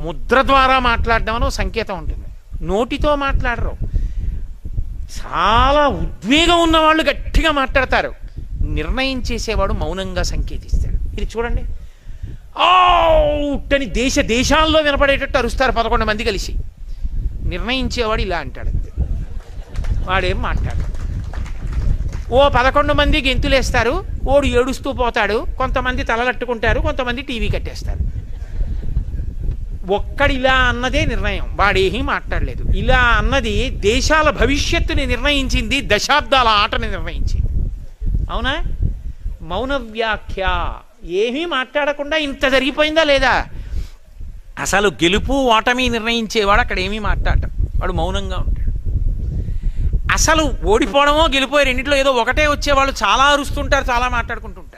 ముద్ర ద్వారా మాట్లాడడం అని సంకేతం ఉంటుంది. నోటితో మాట్లాడరు. చాలా ఉద్వేగం ఉన్నవాళ్ళు గట్టిగా మాట్లాడతారు. నిర్ణయం చేసేవాడు మౌనంగా సంకేతిస్తాడు. ఇది చూడండి. ఔట్ అని దేశ దేశాల్లో వినపడేటట్టు అరుస్తారు పదకొండు మంది కలిసి. నిర్ణయించేవాడు ఇలా అంటాడు. అంతే వాడేం మాట్లాడు ఓ పదకొండు మంది గెంతులేస్తారు. ఓడు ఏడుస్తూ పోతాడు. కొంతమంది తలలట్టుకుంటారు. కొంతమంది టీవీ కట్టేస్తారు. ఒక్కడి ఇలా అన్నదే నిర్ణయం. వాడేమీ మాట్లాడలేదు. ఇలా అన్నది దేశాల భవిష్యత్తుని నిర్ణయించింది దశాబ్దాల ఆటని నిర్ణయించింది. అవునా? మౌన వ్యాఖ్య. ఏమీ మాట్లాడకుండా ఇంత జరిగిపోయిందా లేదా? అసలు గెలుపు ఓటమి నిర్ణయించేవాడు అక్కడ ఏమీ మాట్లాడటం. వాడు మౌనంగా ఉంటాడు. అసలు ఓడిపోవడమో గెలిపోయి రెండింటిలో ఏదో ఒకటే వచ్చేవాళ్ళు చాలా అరుస్తుంటారు చాలా మాట్లాడుకుంటుంటారు.